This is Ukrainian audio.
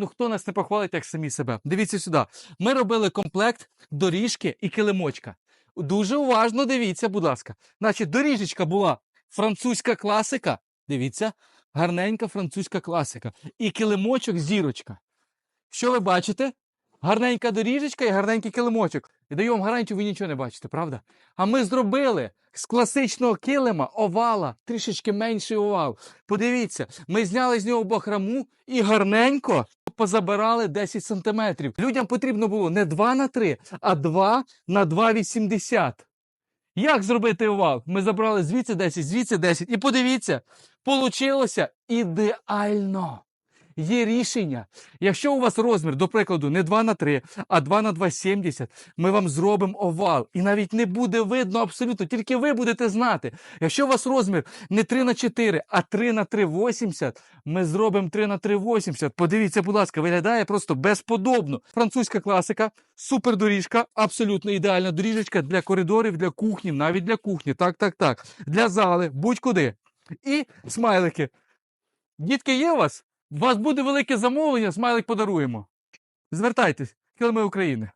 Ну хто нас не похвалить, як самі себе? Дивіться сюди. Ми робили комплект доріжки і килимочка. Дуже уважно дивіться, будь ласка. Значить, доріжечка була французька класика. Дивіться, гарненька французька класика. І килимочок зірочка. Що ви бачите? Гарненька доріжечка і гарненький килимочок. І даю вам гарантію, ви нічого не бачите, правда? А ми зробили з класичного килима овала, трішечки менший овал. Подивіться, ми зняли з нього бахраму і гарненько позабирали 10 сантиметрів. Людям потрібно було не 2 на 3, а 2 на 2,80. Як зробити овал? Ми забрали звідси 10, звідси 10. І подивіться, получилося ідеально. Є рішення. Якщо у вас розмір, до прикладу, не 2 на 3, а 2 на 2,70, ми вам зробимо овал. І навіть не буде видно абсолютно, тільки ви будете знати. Якщо у вас розмір не 3 на 4, а 3 на 3,80, ми зробимо 3 на 3,80. Подивіться, будь ласка, виглядає просто безподобно. Французька класика, супер доріжка, абсолютно ідеальна доріжечка для коридорів, для кухні, навіть для кухні. Так, так, так. Для зали, будь-куди. І смайлики. Дітки, є у вас? У вас буде велике замовлення, смайлик подаруємо. Звертайтесь, килими України.